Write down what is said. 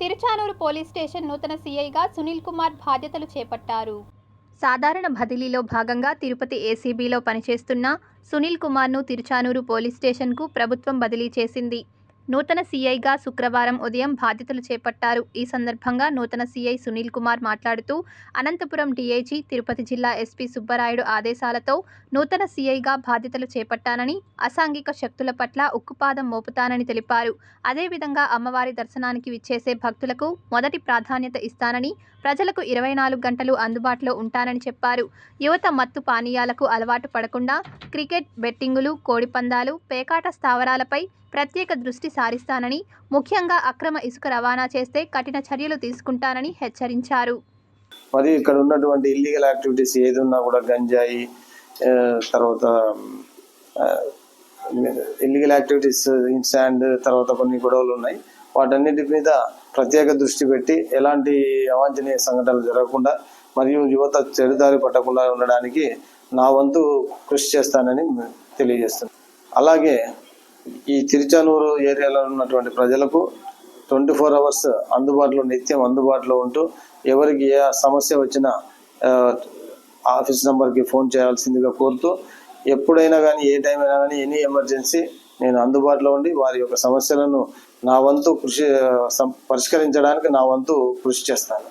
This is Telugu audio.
తిరుచానూరు పోలీస్ స్టేషన్ నూతన సీఐగా సునీల్ కుమార్ బాధ్యతలు చేపట్టారు. సాధారణ బదిలీలో భాగంగా తిరుపతి ఏసీబీలో పనిచేస్తున్న సునీల్ కుమార్ను తిరుచానూరు పోలీస్ స్టేషన్కు ప్రభుత్వం బదిలీ చేసింది. నూతన సీఐగా శుక్రవారం ఉదయం బాధ్యతలు చేపట్టారు. ఈ సందర్భంగా నూతన సీఐ సునీల్ కుమార్ మాట్లాడుతూ అనంతపురం డీఐజీ తిరుపతి జిల్లా ఎస్పీ సుబ్బరాయుడు ఆదేశాలతో నూతన సీఐగా బాధ్యతలు చేపట్టానని అసాంఘిక శక్తుల పట్ల ఉక్కుపాదం మోపుతానని తెలిపారు. అదేవిధంగా అమ్మవారి దర్శనానికి విచ్చేసే భక్తులకు మొదటి ప్రాధాన్యత ఇస్తానని ప్రజలకు ఇరవై నాలుగు గంటలు అందుబాటులో ఉంటానని చెప్పారు. యువత మత్తు పానీయాలకు అలవాటు పడకుండా క్రికెట్ బెట్టింగులు కోడిపందాలు పేకాట స్థావరాలపై ప్రత్యేక దృష్టి సారిస్తానని ముఖ్యంగా అక్రమ ఇసుక రవాణా చేస్తే కఠిన చర్యలు తీసుకుంటానని హెచ్చరించారు. మరియు ఇక్కడ ఉన్నటువంటి ఇల్లీగల్ యాక్టివిటీస్ ఏది ఉన్నా కూడా గంజాయి తర్వాత ఇల్లీగల్ యాక్టివిటీస్ ఇన్స్టాండ్ తర్వాత కొన్ని గొడవలు ఉన్నాయి. వాటన్నిటి మీద ప్రత్యేక దృష్టి పెట్టి ఎలాంటి అవాంఛనీయ సంఘటనలు జరగకుండా మరియు యువత చెడుదారి పట్టకుండా ఉండడానికి నా వంతు కృషి చేస్తానని తెలియజేస్తున్నాను అలాగే ఈ తిరుచానూరు ఏరియాలో ఉన్నటువంటి ప్రజలకు ట్వంటీ ఫోర్ అవర్స్ అందుబాటులో నిత్యం అందుబాటులో ఉంటూ ఎవరికి ఏ సమస్య వచ్చినా ఆఫీస్ నెంబర్కి ఫోన్ చేయాల్సిందిగా కోరుతూ ఎప్పుడైనా కానీ ఏ టైం అయినా కానీ ఎనీ ఎమర్జెన్సీ నేను అందుబాటులో ఉండి వారి యొక్క సమస్యలను నా వంతు కృషి సం- పరిష్కరించడానికి నా వంతు కృషి చేస్తాను.